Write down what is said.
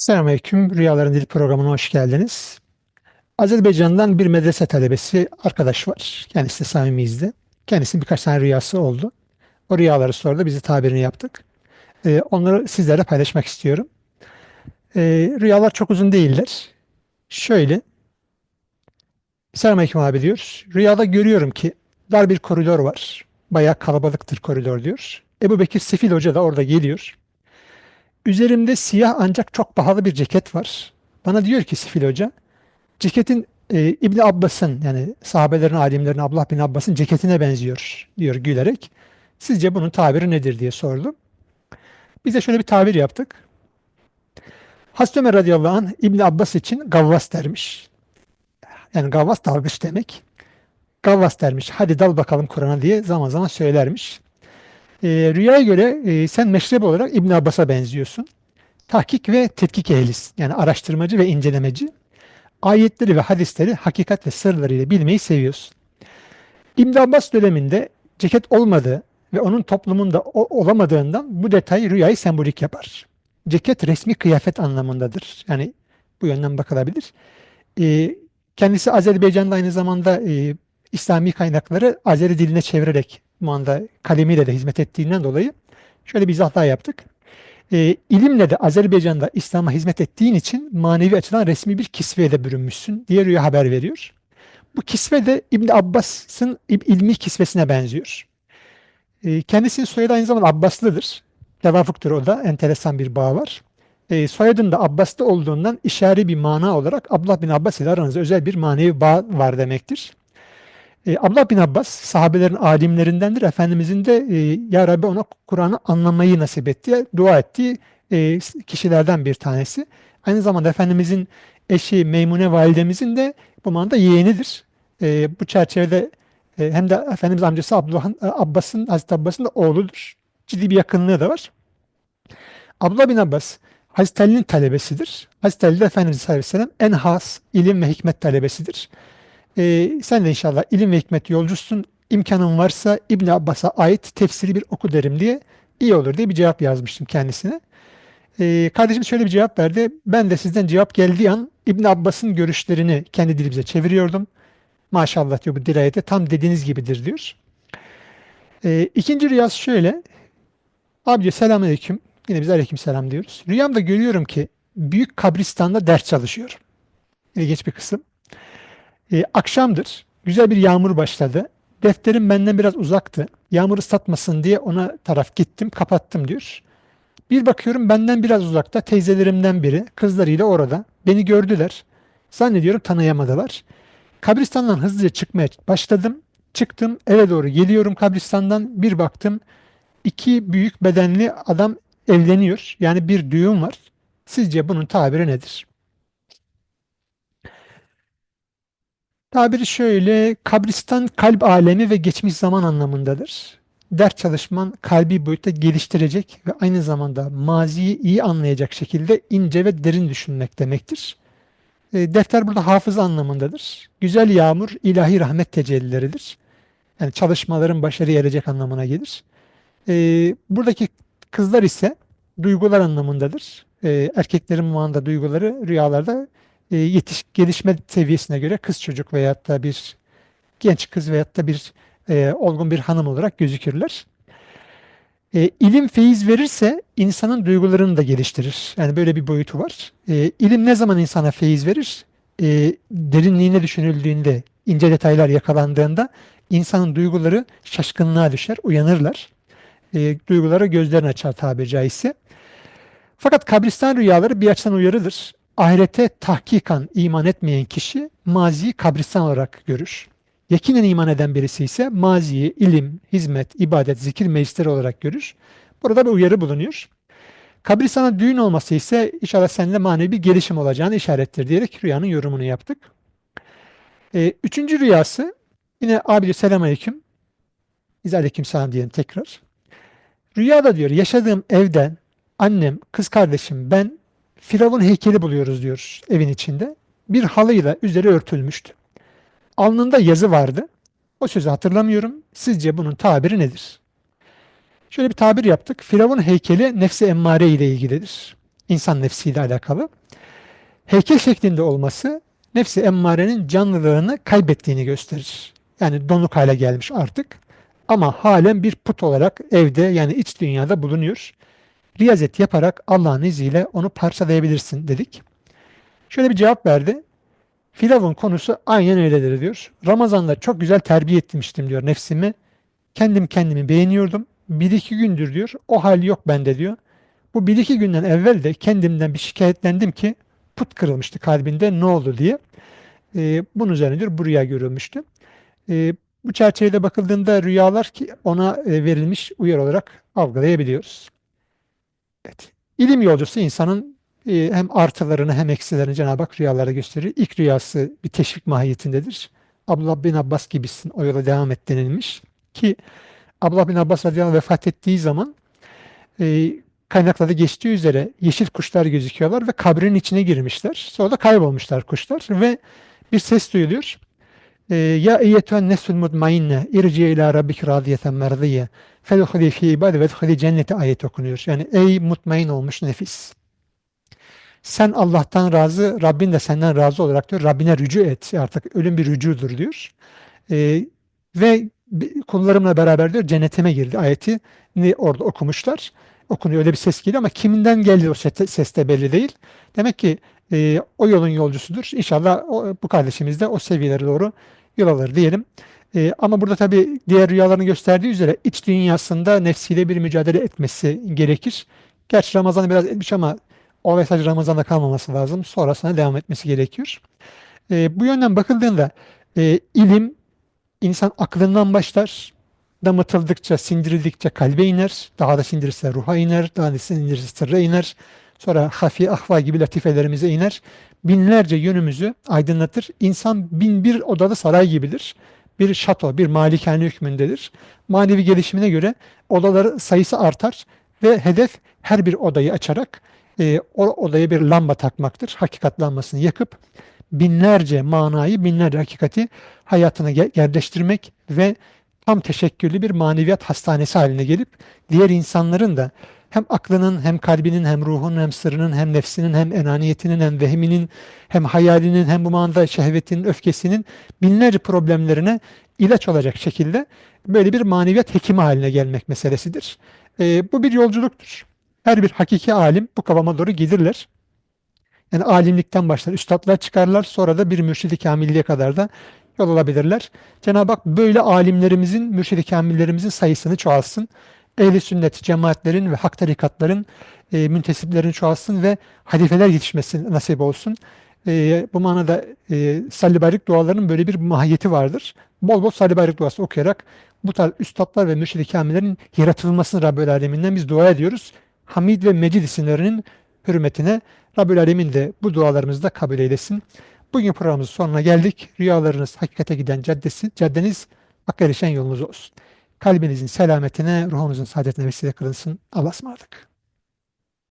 Selamünaleyküm. Rüyaların Dili programına hoş geldiniz. Azerbaycan'dan bir medrese talebesi arkadaş var. Kendisi de samimiyizdi. Kendisinin birkaç tane rüyası oldu. O rüyaları sordu. Biz de tabirini yaptık. Ee, onları sizlerle paylaşmak istiyorum. Ee, rüyalar çok uzun değiller. Şöyle. Selamünaleyküm abi diyor. Rüyada görüyorum ki dar bir koridor var. Bayağı kalabalıktır koridor diyor. Ebu Bekir Sefil Hoca da orada geliyor. Üzerimde siyah ancak çok pahalı bir ceket var. Bana diyor ki Sifil Hoca, ceketin e, İbn Abbas'ın yani sahabelerin, alimlerin Abdullah bin Abbas'ın ceketine benziyor diyor gülerek. Sizce bunun tabiri nedir diye sordu. Biz de şöyle bir tabir yaptık. Hazreti Ömer radıyallahu anh İbn Abbas için gavvas dermiş. Yani gavvas dalgıç demek. Gavvas dermiş. Hadi dal bakalım Kur'an'a diye zaman zaman söylermiş. E, rüyaya göre e, sen meşrep olarak İbn Abbas'a benziyorsun. Tahkik ve tetkik ehlisin. Yani araştırmacı ve incelemeci. Ayetleri ve hadisleri hakikat ve sırlarıyla bilmeyi seviyorsun. İbn Abbas döneminde ceket olmadığı ve onun toplumunda olamadığından bu detay rüyayı sembolik yapar. Ceket resmi kıyafet anlamındadır. Yani bu yönden bakılabilir. E, kendisi Azerbaycan'da aynı zamanda e, İslami kaynakları Azeri diline çevirerek bu anda kalemiyle de hizmet ettiğinden dolayı şöyle bir izah daha yaptık. E, ilimle de Azerbaycan'da İslam'a hizmet ettiğin için manevi açıdan resmi bir kisveye de bürünmüşsün diye rüya haber veriyor. Bu kisve de İbn Abbas'ın ilmi kisvesine benziyor. E, kendisinin soyadı aynı zamanda Abbaslıdır. Tevafuktur o da. Enteresan bir bağ var. E, soyadın da Abbaslı olduğundan işari bir mana olarak Abdullah bin Abbas ile aranızda özel bir manevi bağ var demektir. E, Abdullah bin Abbas sahabelerin alimlerindendir. Efendimizin de e, Ya Rabbi ona Kur'an'ı anlamayı nasip etti, dua ettiği e, kişilerden bir tanesi. Aynı zamanda Efendimizin eşi Meymune validemizin de bu manada yeğenidir. E, bu çerçevede e, hem de Efendimiz amcası Abdullah e, Abbas'ın, Hazreti Abbas'ın da oğludur. Ciddi bir yakınlığı da var. Abdullah bin Abbas Hazreti Ali'nin talebesidir. Hazreti Ali de Efendimiz sallallahu aleyhi ve sellem en has ilim ve hikmet talebesidir. Ee, sen de inşallah ilim ve hikmet yolcusun. İmkanın varsa İbn Abbas'a ait tefsiri bir oku derim diye iyi olur diye bir cevap yazmıştım kendisine. Ee, kardeşim şöyle bir cevap verdi. Ben de sizden cevap geldiği an İbn Abbas'ın görüşlerini kendi dilimize çeviriyordum. Maşallah diyor bu dirayete tam dediğiniz gibidir diyor. Ee, ikinci rüyası şöyle. Abi diyor selamünaleyküm. Yine biz aleyküm selam diyoruz. Rüyamda görüyorum ki büyük kabristanda ders çalışıyorum. İlginç bir kısım. E, akşamdır. Güzel bir yağmur başladı. Defterim benden biraz uzaktı. Yağmur ıslatmasın diye ona taraf gittim, kapattım diyor. Bir bakıyorum benden biraz uzakta teyzelerimden biri kızlarıyla orada. Beni gördüler. Zannediyorum tanıyamadılar. Kabristandan hızlıca çıkmaya başladım. Çıktım eve doğru geliyorum kabristandan. Bir baktım iki büyük bedenli adam evleniyor. Yani bir düğün var. Sizce bunun tabiri nedir? Tabiri şöyle, kabristan kalp alemi ve geçmiş zaman anlamındadır. Ders çalışman kalbi boyutta geliştirecek ve aynı zamanda maziyi iyi anlayacak şekilde ince ve derin düşünmek demektir. E, defter burada hafız anlamındadır. Güzel yağmur ilahi rahmet tecellileridir. Yani çalışmaların başarıya erecek anlamına gelir. E, buradaki kızlar ise duygular anlamındadır. E, erkeklerin bu anda duyguları rüyalarda e, yetiş, gelişme seviyesine göre kız çocuk veyahut da bir genç kız veyahut da bir e, olgun bir hanım olarak gözükürler. E, ilim feyiz verirse insanın duygularını da geliştirir. Yani böyle bir boyutu var. E, ilim ne zaman insana feyiz verir? E, derinliğine düşünüldüğünde, ince detaylar yakalandığında insanın duyguları şaşkınlığa düşer, uyanırlar. E, duygulara gözlerini açar tabiri caizse. Fakat kabristan rüyaları bir açıdan uyarıdır ahirete tahkikan iman etmeyen kişi maziyi kabristan olarak görür. Yakinen iman eden birisi ise maziyi ilim, hizmet, ibadet, zikir meclisleri olarak görür. Burada bir uyarı bulunuyor. Kabristana düğün olması ise inşallah seninle manevi gelişim olacağını işarettir diyerek rüyanın yorumunu yaptık. Ee, üçüncü rüyası yine abi selam aleyküm. Biz aleyküm selam diyelim tekrar. Rüyada diyor yaşadığım evden annem, kız kardeşim, ben Firavun heykeli buluyoruz diyor evin içinde. Bir halıyla üzeri örtülmüştü. Alnında yazı vardı. O sözü hatırlamıyorum. Sizce bunun tabiri nedir? Şöyle bir tabir yaptık. Firavun heykeli nefsi emmare ile ilgilidir. İnsan nefsiyle alakalı. Heykel şeklinde olması nefsi emmarenin canlılığını kaybettiğini gösterir. Yani donuk hale gelmiş artık. Ama halen bir put olarak evde yani iç dünyada bulunuyor. Riyazet yaparak Allah'ın izniyle onu parçalayabilirsin dedik. Şöyle bir cevap verdi. Firavun konusu aynen öyledir diyor. Ramazan'da çok güzel terbiye etmiştim diyor nefsimi. Kendim kendimi beğeniyordum. Bir iki gündür diyor o hal yok bende diyor. Bu bir iki günden evvel de kendimden bir şikayetlendim ki put kırılmıştı kalbinde ne oldu diye. Ee, bunun üzerine diyor bu rüya görülmüştü. Ee, bu çerçevede bakıldığında rüyalar ki ona e, verilmiş uyarı olarak algılayabiliyoruz. Evet. İlim yolcusu insanın e, hem artılarını hem eksilerini Cenab-ı Hak rüyalara gösterir. İlk rüyası bir teşvik mahiyetindedir. Abdullah bin Abbas gibisin o yola devam et denilmiş. Ki Abdullah bin Abbas radıyallahu vefat ettiği zaman e, kaynaklarda geçtiği üzere yeşil kuşlar gözüküyorlar ve kabrin içine girmişler. Sonra da kaybolmuşlar kuşlar ve bir ses duyuluyor. E, ya eyyetühen nefsül mutmainne irci ila rabbik radiyeten merdiye fedhuli fi ibadi ve dhuli cennete ayet okunuyor. Yani ey mutmain olmuş nefis. Sen Allah'tan razı, Rabbin de senden razı olarak diyor. Rabbine rücu et. Artık ölüm bir rücudur diyor. E, ve kullarımla beraber diyor cennetime girdi ayeti orada okumuşlar. Okunuyor öyle bir ses geliyor ama kiminden geldi o ses de belli değil. Demek ki e, o yolun yolcusudur. İnşallah o, bu kardeşimiz de o seviyelere doğru yol alır diyelim. E, ama burada tabii diğer rüyalarını gösterdiği üzere iç dünyasında nefsiyle bir mücadele etmesi gerekir. Gerçi Ramazan'ı biraz etmiş ama o mesaj Ramazan'da kalmaması lazım. Sonrasında devam etmesi gerekiyor. E, bu yönden bakıldığında e, ilim insan aklından başlar. Damıtıldıkça, sindirildikçe kalbe iner. Daha da sindirirse ruha iner. Daha da sindirirse sırra iner. Sonra hafi, ahva gibi latifelerimize iner. Binlerce yönümüzü aydınlatır. İnsan bin bir odalı saray gibidir. Bir şato, bir malikane hükmündedir. Manevi gelişimine göre odaları sayısı artar ve hedef her bir odayı açarak e, o odaya bir lamba takmaktır. Hakikat lambasını yakıp binlerce manayı, binlerce hakikati hayatına yerleştirmek ve tam teşekküllü bir maneviyat hastanesi haline gelip diğer insanların da hem aklının hem kalbinin hem ruhunun hem sırrının hem nefsinin hem enaniyetinin hem vehminin hem hayalinin hem bu manada şehvetinin öfkesinin binlerce problemlerine ilaç olacak şekilde böyle bir maneviyat hekimi haline gelmek meselesidir. E, bu bir yolculuktur. Her bir hakiki alim bu kavama doğru gelirler. Yani alimlikten başlar, üstadlar çıkarlar, sonra da bir mürşidi kamilliğe kadar da yol alabilirler. Cenab-ı Hak böyle alimlerimizin, mürşidi kamillerimizin sayısını çoğalsın. Ehli sünnet cemaatlerin ve hak tarikatların e, müntesiplerini çoğalsın ve halifeler yetişmesi nasip olsun. E, bu manada e, salli barik dualarının böyle bir mahiyeti vardır. Bol bol salli barik duası okuyarak bu tarz üstadlar ve mürşidi kamillerin yaratılmasını Rabbül Aleminden biz dua ediyoruz. Hamid ve Mecid isimlerinin hürmetine Rabbül Alemin de bu dualarımızı da kabul eylesin. Bugün programımızın sonuna geldik. Rüyalarınız hakikate giden caddesi, caddeniz hakka erişen yolunuz olsun. Kalbinizin selametine, ruhunuzun saadetine vesile kılınsın. Allah'a ısmarladık.